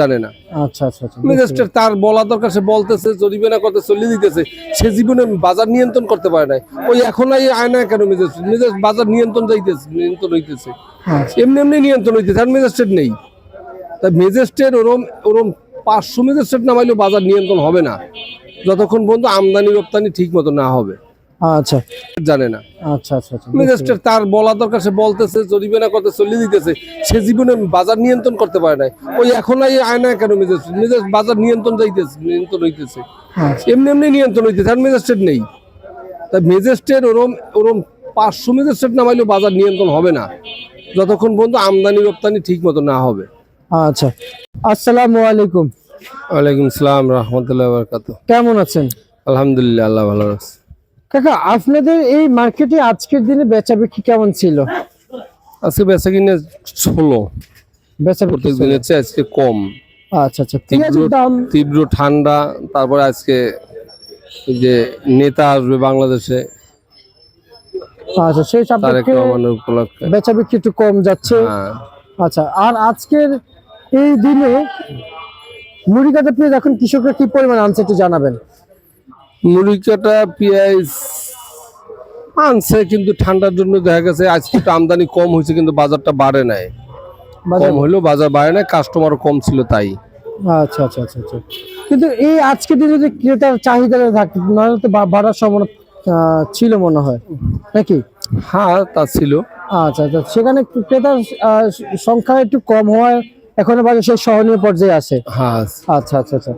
জানে না। আচ্ছা আচ্ছা আচ্ছা ম্যাজিস্ট্রেট তার বলা দরকার সে বলতেছে জরিমানা করতে চলে দিতেছে সে জীবনে বাজার নিয়ন্ত্রণ করতে পারে না ওই এখন এই আয়না কেন ম্যাজিস্ট্রেট ম্যাজিস্ট্রেট বাজার নিয়ন্ত্রণ যাইতেছে নিয়ন্ত্রণ হইতেছে। আচ্ছা। এমনি এমনি নিয়ন্ত্রণ হইতেছে আর ম্যাজিস্ট্রেট নেই। তা ম্যাজিস্ট্রেট ওরম ওরম পাঁচশো ম্যাজিস্ট্রেট নামাইলেও বাজার নিয়ন্ত্রণ হবে না। যতক্ষণ পর্যন্ত আমদানি রপ্তানি ঠিক মতো না হবে। আচ্ছা। জানে না। আচ্ছা আচ্ছা আচ্ছা তার বলা দরকার সে বলতেছে জরিমানা করতে চলে দিতেছে সে জীবনে বাজার নিয়ন্ত্রণ করতে পারে না ওই এখন এই আয়না কেন বাজার নিয়ন্ত্রণ যাইতেছে নিয়ন্ত্রণ হইতেছে। আচ্ছা। এমনি এমনি নিয়ন্ত্রণ হইতেছে আর ম্যাজিস্ট্রেট নেই। তা ম্যাজিস্ট্রেট ওরম ওরম পাঁচশো ম্যাজিস্ট্রেট নামাইলেও বাজার নিয়ন্ত্রণ হবে না। যতক্ষণ পর্যন্ত আমদানি রপ্তানি ঠিক মতো না হবে। আচ্ছা। আসসালামু আলাইকুম। ওয়ালাইকুম সালাম রহমতুল্লাহ বরকাত কেমন আছেন? আলহামদুলিল্লাহ আল্লাহ ভালো আছে। কাকা আপনাদের এই মার্কেটে আজকের দিনে বেচা বিক্রি কেমন ছিল? আজকে বেচা কিনে ষোলো। বেচা প্রত্যেক দিনের চেয়ে আজকে কম। আচ্ছা আচ্ছা দাম। তীব্র ঠান্ডা তারপরে আজকে যে নেতা আসবে বাংলাদেশে আচ্ছা সেই সাপেক্ষে বেচা বিক্রি একটু কম যাচ্ছে। হ্যাঁ। আচ্ছা আর আজকের এই দিনে মুড়ি কাটা পেঁয়াজ এখন কৃষকরা কি পরিমাণ আনছে একটু জানাবেন? মুড়ি কাটা পেঁয়াজ আনছে কিন্তু ঠান্ডার জন্য দেখা গেছে আজকে একটু আমদানি কম হয়েছে কিন্তু বাজারটা বাড়ে নাই। কম হলেও বাজার বাড়ে নাই কাস্টমারও কম ছিল তাই। আচ্ছা আচ্ছা আচ্ছা আচ্ছা। কিন্তু এই দিনে যদি ক্রেতার চাহিদা নাহলে তো বাড়ার সম্ভাবনা ছিল মনে হয়। নাকি? হ্যাঁ তা ছিল। আচ্ছা আচ্ছা। সেখানে ক্রেতার সংখ্যা একটু কম হওয়ায় এখন বাজার সেই সহনীয় পর্যায়ে আছে। হ্যাঁ। আচ্ছা আচ্ছা আচ্ছা।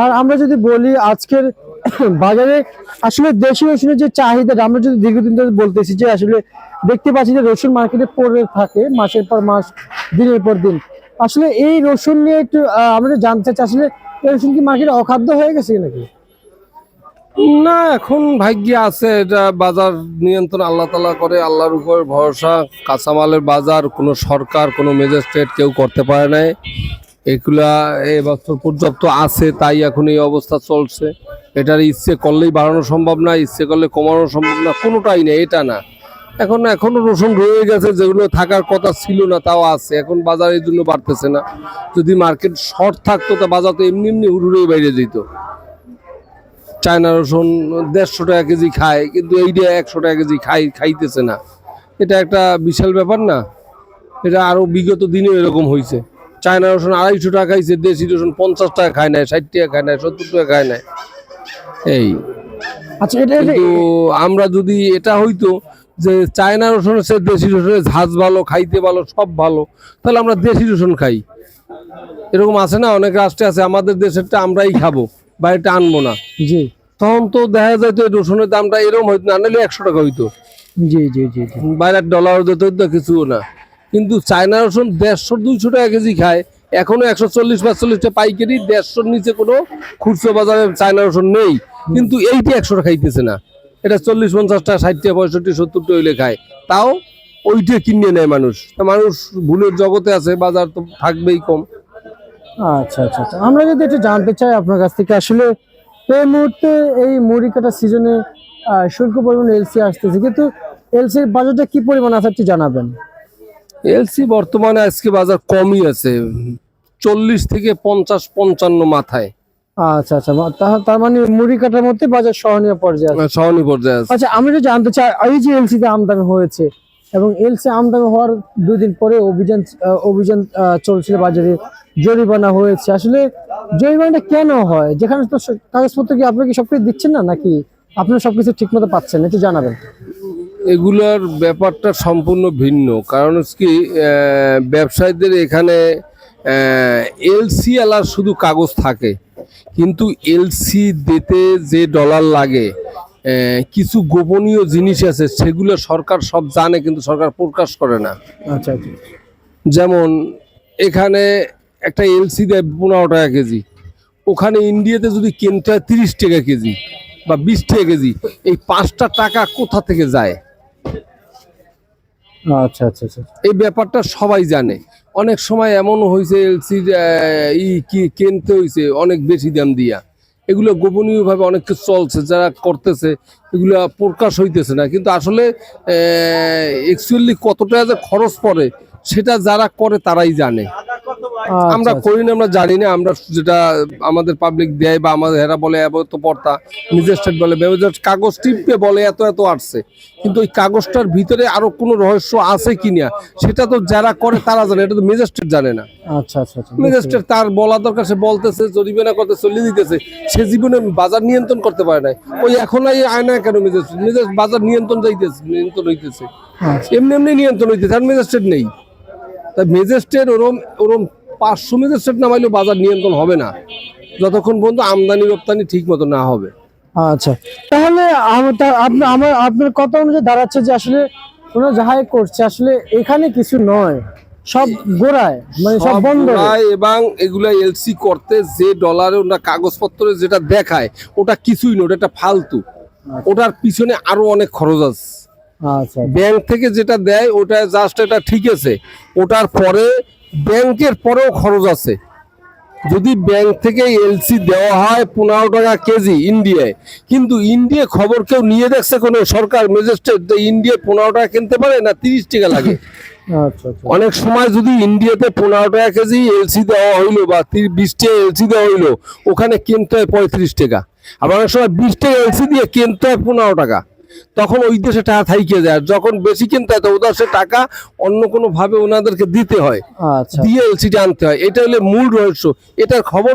আর আমরা যদি বলি আজকের বাজারে আসলে দেশি রসুনের যে চাহিদা আমরা যদি দীর্ঘদিন ধরে বলতেছি যে আসলে দেখতে পাচ্ছি যে রসুন মার্কেটে পড়ে থাকে মাসের পর মাস, দিনের পর দিন। আসলে এই রসুন নিয়ে একটু আমরা জানতে চাচ্ছি, আসলে রসুন কি মার্কেটে অখাদ্য হয়ে গেছে নাকি? না, এখন ভাগ্যে আছে, এটা বাজার নিয়ন্ত্রণ আল্লাহ তালা করে, আল্লাহর উপর ভরসা, কাঁচামালের বাজার, কোনো সরকার, কোনো ম্যাজিস্ট্রেট কেউ করতে পারে নাই। এগুলা এবছর পর্যাপ্ত আছে, তাই এখন এই অবস্থা চলছে। এটার ইচ্ছে করলেই বাড়ানো সম্ভব না, ইচ্ছে করলে কমানো সম্ভব না, কোনোটাই নেই, এটা না। এখন, এখনও রসুন রয়ে গেছে, যেগুলো থাকার কথা ছিল না, তাও আছে। এখন বাজার এই জন্য বাড়তেছে না। যদি মার্কেট শর্ট থাকতো, তা বাজার তো এমনি এমনি হুড়ুড়ে বাইরে যেত। চায়না রসুন দেড়শো টাকা কেজি খায়, কিন্তু এইটা একশো টাকা কেজি খাই খাইতেছে না। এটা একটা বিশাল ব্যাপার না? এটা আরও বিগত দিনে এরকম হয়েছে চায়না রসুন আড়াইশো টাকা খাইছে, দেশি রসুন পঞ্চাশ টাকা খায় নাই, ষাট টাকা খায় নাই, সত্তর টাকা খায় নাই। আচ্ছা এটা কিন্তু আমরা যদি এটা হইতো যে চায়না রসুনের চেয়ে দেশি রসুনের ঝাঁজ ভালো খাইতে ভালো সব ভালো তাহলে আমরা দেশি রসুন খাই। এরকম আছে না? অনেক রাষ্ট্রে আছে আমাদের দেশেরটা আমরাই খাব বাইরেটা আনব না। জি। তখন তো দেখা যায় তো রসুনের দামটা এরকম হইতো না নাহলে একশো টাকা হইতো। জি জি জি জি। বাইরের ডলার দিতে হইতো কিছু না। কিন্তু চায়না রসুন দেড়শো দুইশো টাকা কেজি খায় এখনও একশো চল্লিশ পাঁচচল্লিশটা পাইকারি দেড়শোর নিচে কোনো খুচরো বাজারে চায়না রসুন নেই। কিন্তু এইটা একশো টাকা খাইতেছে না। এটা চল্লিশ পঞ্চাশটা ষাটটা পঁয়ষট্টি সত্তরটা হইলে খায়। তাও ওইটা কিনে নেয় মানুষ। মানুষ ভুলের জগতে আছে বাজার তো থাকবেই কম। আচ্ছা আচ্ছা আচ্ছা। আমরা যদি একটু জানতে চাই আপনার কাছ থেকে আসলে এই মুহূর্তে এই মুড়ি কাটা সিজনে শুল্ক পরিমাণ এলসি আসতেছে। কিন্তু এলসির বাজারটা কি পরিমাণ আছে একটু জানাবেন? এলসি বর্তমানে আজকে বাজার কমই আছে। চল্লিশ থেকে পঞ্চাশ পঞ্চান্ন মাথায়। আচ্ছা আচ্ছা। তা- তার মানে মুড়ি কাটার মধ্যে বাজার সহনীয় পর্যায়ে আছে। সহনী পর্যায়ে আছে। আচ্ছা আমি যদি জানতে চাই এই যে এলসি তে আমদানি হয়েছে এবং এলসি আমদানি হওয়ার দুই দিন পরে অভিযান অভিযান চলছিল বাজারে জরিমানা হয়েছে। আসলে জরিমানাটা কেন হয়? যেখানে তো কাগজপত্র কি আপনি কি সবকিছু দিচ্ছেন না নাকি আপনারা সবকিছু ঠিক মতো পাচ্ছেন? একটু জানাবেন। এগুলোর ব্যাপারটা সম্পূর্ণ ভিন্ন। কারণ হচ্ছে কি ব্যবসায়ীদের এখানে এলসি আলার শুধু কাগজ থাকে। কিন্তু এলসি দিতে যে ডলার লাগে কিছু গোপনীয় জিনিস আছে সেগুলো সরকার সব জানে কিন্তু সরকার প্রকাশ করে না। আচ্ছা আচ্ছা। যেমন এখানে একটা এলসি দেয় পনেরো টাকা কেজি। ওখানে ইন্ডিয়াতে যদি কিনতে হয় তিরিশ টাকা কেজি বা বিশ টাকা কেজি এই পাঁচটা টাকা কোথা থেকে যায়? আচ্ছা আচ্ছা আচ্ছা। এই ব্যাপারটা সবাই জানে। অনেক সময় এমন হয়েছে এলসি ই, কি কিনতে হয়েছে অনেক বেশি দাম দিয়া। এগুলো গোপনীয়ভাবে অনেক কিছু চলছে, যারা করতেছে, এগুলো প্রকাশ হইতেছে না। কিন্তু আসলে অ্যাকচুয়ালি কতটা যে খরচ পড়ে, সেটা যারা করে তারাই জানে। আমরা আচ্ছা। করি না আমরা জানি না আমরা যেটা আমাদের পাবলিক দেয় বা আমাদের এরা বলে এত পড়তা ম্যাজিস্ট্রেট বলে কাগজ টিপে বলে এত এত আসছে। কিন্তু ওই কাগজটার ভিতরে আরও কোনো রহস্য আছে কিনা সেটা তো যারা করে তারা জানে এটা তো ম্যাজিস্ট্রেট জানে না। আচ্ছা আচ্ছা আচ্ছা ম্যাজিস্ট্রেট তার বলা দরকার সে বলতেছে জরিমানা করতে চলে দিতেছে সে জীবনে বাজার নিয়ন্ত্রণ করতে পারে না ওই এখন এই আয়না কেন ম্যাজিস্ট্রেট ম্যাজিস্ট্রেট বাজার নিয়ন্ত্রণ যাইতেছে নিয়ন্ত্রণ হইতেছে। আচ্ছা। এমনি এমনি নিয়ন্ত্রণ হইতেছে আর ম্যাজিস্ট্রেট নেই। তাই ম্যাজিস্ট্রেট ওরম ওরম পাঁচশো ম্যাজিস্ট্রেট নামাইলেও বাজার নিয়ন্ত্রণ হবে না। যতক্ষণ পর্যন্ত আমদানি রপ্তানি ঠিক মতো না হবে। আচ্ছা। তাহলে আমার আপনার কথা অনুযায়ী দাঁড়াচ্ছে যে আসলে কোনো যাহাই করছে আসলে এখানে কিছু নয়। সব গোড়ায় মানে সব বন্ধ এবং এগুলা এলসি করতে যে ডলারে ওটা কাগজপত্রে যেটা দেখায় ওটা কিছুই না ওটা একটা ফালতু। ওটার পিছনে আরও অনেক খরচ আছে। আচ্ছা ব্যাংক থেকে যেটা দেয় ওটা জাস্ট এটা ঠিক আছে। ওটার পরে ব্যাংকের পরেও খরচ আছে। যদি ব্যাংক থেকে এলসি দেওয়া হয় পনেরো টাকা কেজি ইন্ডিয়ায় কিন্তু ইন্ডিয়া খবর কেউ নিয়ে দেখছে কোনো সরকার ম্যাজিস্ট্রেট যে ইন্ডিয়া পনেরো টাকা কিনতে পারে না তিরিশ টাকা লাগে? আচ্ছা আচ্ছা। অনেক সময় যদি ইন্ডিয়াতে পনেরো টাকা কেজি এলসি দেওয়া হইল বা তি- বিশ টাকা এলসি দেওয়া হইল ওখানে কিনতে হয় পঁয়ত্রিশ টাকা। আবার অনেক সময় বিশ টাকা এলসি দিয়ে কিনতে হয় পনেরো টাকা। তখন ওই দেশে টাকা থাইকে যায়। যখন বেশি কিনতে হয় তো ওদের সে টাকা অন্য কোনো ভাবে ওনাদেরকে দিতে হয়। আচ্ছা। দিয়ে এলসিটা আনতে হয়। এটা হলে মূল রহস্য। এটার খবর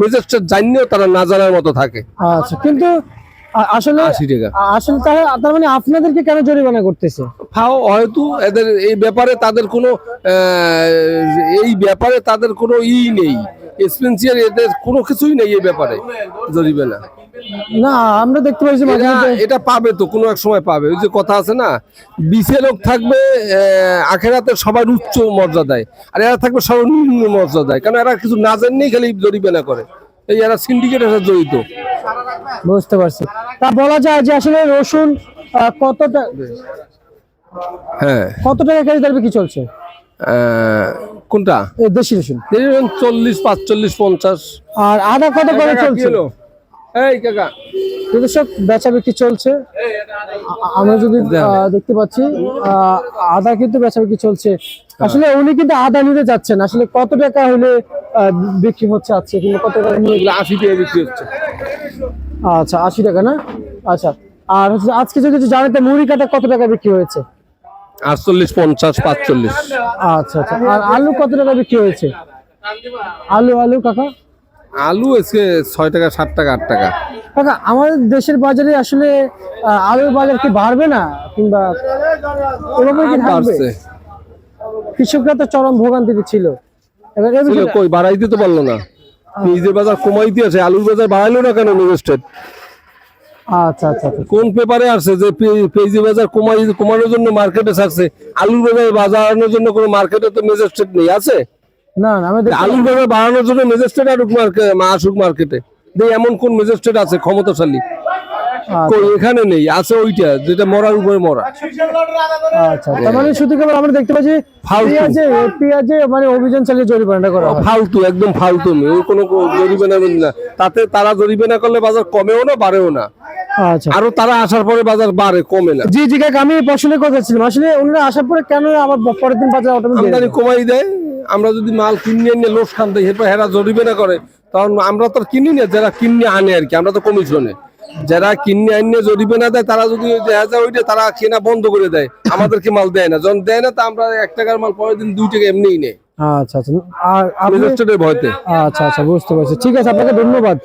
ম্যাজিস্ট্রেট জানিয়েও তারা না জানার মতো থাকে। আচ্ছা কিন্তু আসলে আসলে তাহলে তার মানে আপনাদেরকে কেন জরিমানা করতেছে? ফাও হয়তো এদের এই ব্যাপারে তাদের কোনো এই ব্যাপারে তাদের কোনো ই নেই। এক্সপেন্সিয়ার এদের কোনো কিছুই নেই এই ব্যাপারে জরিবে না। না আমরা দেখতে পাচ্ছি এটা পাবে তো কোনো এক সময় পাবে। ওই যে কথা আছে না বিশে লোক থাকবে আখেরাতে সবার উচ্চ মর্যাদায়। আর এরা থাকবে সর্বনিম্ন মর্যাদায়। কারণ এরা কিছু না জানলেই খালি জরিমানা করে। এই এরা সিন্ডিকেটের সাথে জড়িত। বুঝতে পারছি। তা বলা যায় যে আসলে রসুন আহ, কত টা- হ্যাঁ। কত টাকা কেজি দর কি চলছে? কোনটা? এই দেশি রসুন চল্লিশ পাঁচচল্লিশ পঞ্চাশ। আর আদা কত করে চলছে? এই কাকা। কৃষক বেচা বিক্রি চলছে। আমরা যদি দেখতে পাচ্ছি আদা কিন্তু বেচা বিক্রি চলছে। আসলে উনি কিন্তু আদা নিতে যাচ্ছেন। আসলে কত টাকা হলে বিক্রি হচ্ছে আজকে? কিংবা কত টাকা নিয়ে আশি টাকা বিক্রি হচ্ছে। আচ্ছা আশি টাকা না? আচ্ছা। আর হচ্ছে আজকে যদি জানাতে মুড়ি কাটা কত টাকা বিক্রি হয়েছে? আটচল্লিশ পঞ্চাশ পাঁচচল্লিশ। আচ্ছা আচ্ছা। আর আলু কত টাকা বিক্রি হয়েছে? আলু আলু কাকা? আলু এসে ছয় টাকা সাত টাকা আট টাকা। কাকা আমাদের দেশের বাজারে আসলে আলুর বাজার কি বাড়বে না? কিংবা এভাবে কি থাকবে? কৃষকরা তো চরম ভোগান্তিতে ছিল। এবার কই? বাড়াইতে তো পারল না। নিজের বাজার কমাইতে আছে আলুর বাজার বাড়াইলো না কেন ম্যাজিস্ট্রেট আচ্ছা আচ্ছা আচ্ছা। কোন পেপারে আসছে যে পেজি পেঁয়াজি বাজার কমাই কমানোর জন্য মার্কেটে থাকছে? আলুর বাজার বাজারানোর জন্য কোনো মার্কেটে তো ম্যাজিস্ট্রেট নেই আছে? না না আমি আলুর বাজার বাড়ানোর জন্য ম্যাজিস্ট্রেট আরুক মার্কেট আসুক মার্কেটে। এমন কোন ম্যাজিস্ট্রেট আছে ক্ষমতাশালী? এখানে নেই আছে ওইটা যেটা মরার উপরে মরা। আচ্ছা তার মানে শুধু কেবল আমরা দেখতে পাচ্ছি ফালতু। পেঁয়াজে মানে অভিযান চালিয়ে জরিমানাটা করা ফালতু একদম ফালতু ওর কোনো জরিমানা না তাতে তারা জরিমানা করলে বাজার কমেও না বাড়েও না। আচ্ছা। আরও তারা আসার পরে বাজার বাড়ে কমে না। জি জি কাকা আমি কথা ছিলাম। আসলে ওনারা আসার পরে কেন আবার পরের দিন বাজার অটোমেটিক আমদানি কমাই দেয়। আমরা যদি মাল কিনে নিয়ে লোস খান দেয় হেরা জরিমানা করে তখন আমরা তো কিনি না যারা কিনে আনে আর কি। আমরা তো কমিশনে। যারা কিনে আনিয়ে না দেয় তারা যদি দেখা যায় ওইটা তারা কেনা বন্ধ করে দেয়। আমাদেরকে মাল দেয় না। যখন দেয় না তা আমরা এক টাকার মাল পরের দিন দুই টাকা এমনিই নেই। আচ্ছা আচ্ছা। আর ভয়তে। আচ্ছা আচ্ছা বুঝতে পারছি। ঠিক আছে আপনাকে ধন্যবাদ।